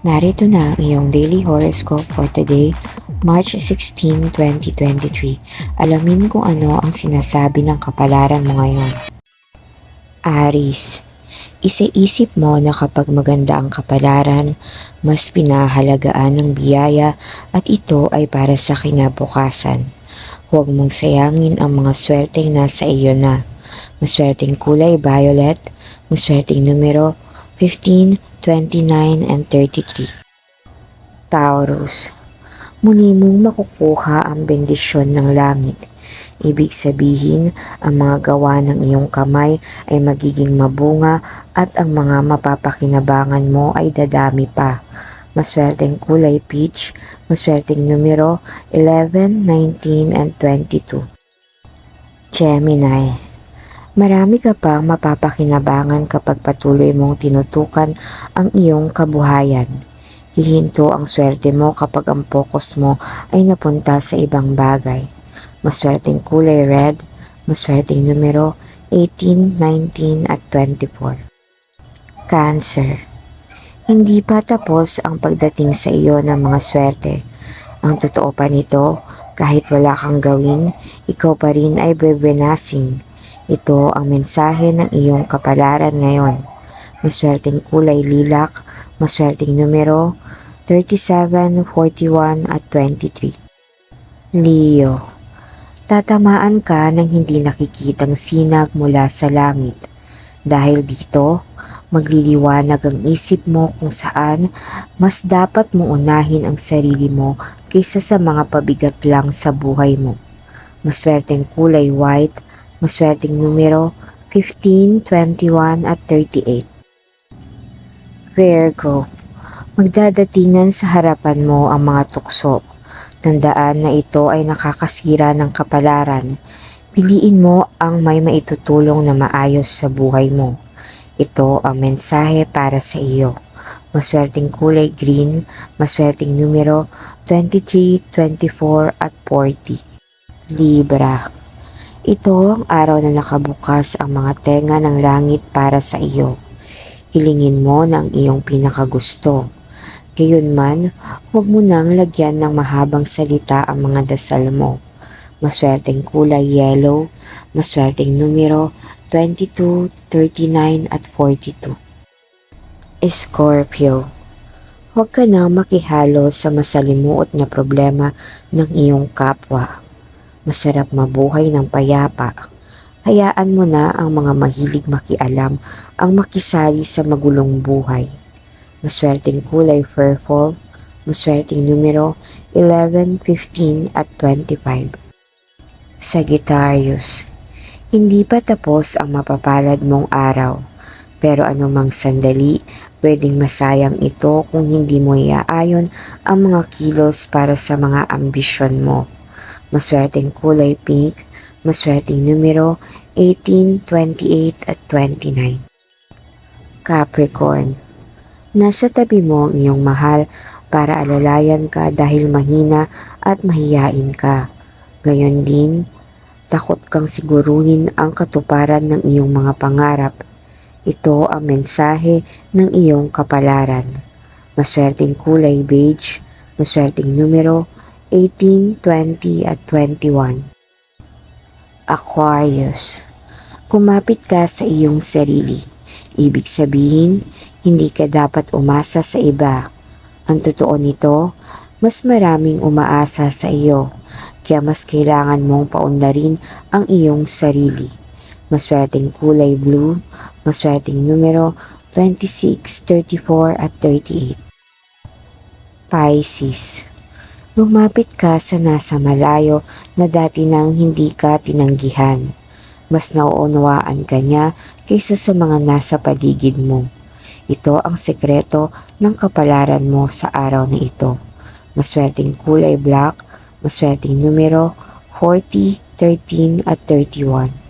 Narito na ang iyong daily horoscope for today, March 16, 2023. Alamin kung ano ang sinasabi ng kapalaran mo ngayon. Aris, Isaisip mo na kapag maganda ang kapalaran, mas pinahalagaan ng biyaya at ito ay para sa kinabukasan. Huwag mong sayangin ang mga swerteng nasa iyo na. Maswerteng kulay violet, maswerteng numero 15, 29, and 33. Taurus, muli mong makukuha ang bendisyon ng langit. Ibig sabihin, ang mga gawa ng iyong kamay ay magiging mabunga at ang mga mapapakinabangan mo ay dadami pa. Maswerteng kulay peach, maswerteng numero 11, 19, and 22. Gemini, marami ka pang mapapakinabangan kapag patuloy mong tinutukan ang iyong kabuhayan. Hihinto ang swerte mo kapag ang focus mo ay napunta sa ibang bagay. Maswerteng kulay red, maswerteng numero 18, 19 at 24. Cancer. Hindi pa tapos ang pagdating sa iyo ng mga swerte. Ang totoo pa nito, kahit wala kang gawin, ikaw pa rin ay bebenasing. Ito ang mensahe ng iyong kapalaran ngayon. Maswerteng kulay lilak, maswerteng numero 37, 41 at 23. Leo. Tatamaan ka ng hindi nakikitang sinag mula sa langit. Dahil dito, magliliwanag ang isip mo kung saan mas dapat mo unahin ang sarili mo kaysa sa mga pabigat lang sa buhay mo. Maswerteng kulay white, maswerteng numero 15, 21 at 38. Virgo, magdadatingan sa harapan mo ang mga tukso. Tandaan na ito ay nakakasira ng kapalaran. Piliin mo ang may maitutulong na maayos sa buhay mo. Ito ang mensahe para sa iyo. Maswerteng kulay green, maswerteng numero 23, 24 at 40. Libra. Ito ang araw na nakabukas ang mga tenga ng langit para sa iyo. Hilingin mo ng iyong pinakagusto. Gayunman, huwag mo nang lagyan ng mahabang salita ang mga dasal mo. Maswerteng kulay yellow, maswerteng numero 22, 39 at 42. Scorpio, huwag ka na makihalo sa masalimuot na problema ng iyong kapwa. Masarap mabuhay ng payapa. Hayaan mo na ang mga mahilig makialam ang makisali sa magulong buhay. Maswerteng kulay purple, maswerteng numero 11, 15 at 25. Sagittarius, hindi pa tapos ang mapapalad mong araw, pero anumang sandali, pwedeng masayang ito kung hindi mo iaayon ang mga kilos para sa mga ambisyon mo. Maswerteng kulay pink, maswerteng numero 18, 28 at 29. Capricorn, nasa tabi mo ang iyong mahal para alalayan ka dahil mahina at mahiyain ka. Gayon din, takot kang siguruhin ang katuparan ng iyong mga pangarap. Ito ang mensahe ng iyong kapalaran. Maswerteng kulay beige, maswerteng numero 18, 20 at 21. Aquarius, kumapit ka sa iyong sarili. Ibig sabihin, hindi ka dapat umasa sa iba. Ang totoo nito, mas maraming umaasa sa iyo, kaya mas kailangan mong paunlarin ang iyong sarili. Maswerteng kulay blue, maswerteng numero 26, 34 at 38. Pisces, lumapit ka sa nasa malayo na dati nang hindi ka tinanggihan. Mas nauunawaan ka niya kaysa sa mga nasa paligid mo. Ito ang sekreto ng kapalaran mo sa araw na ito. Maswerteng kulay black, maswerteng numero 40, 13 at 31.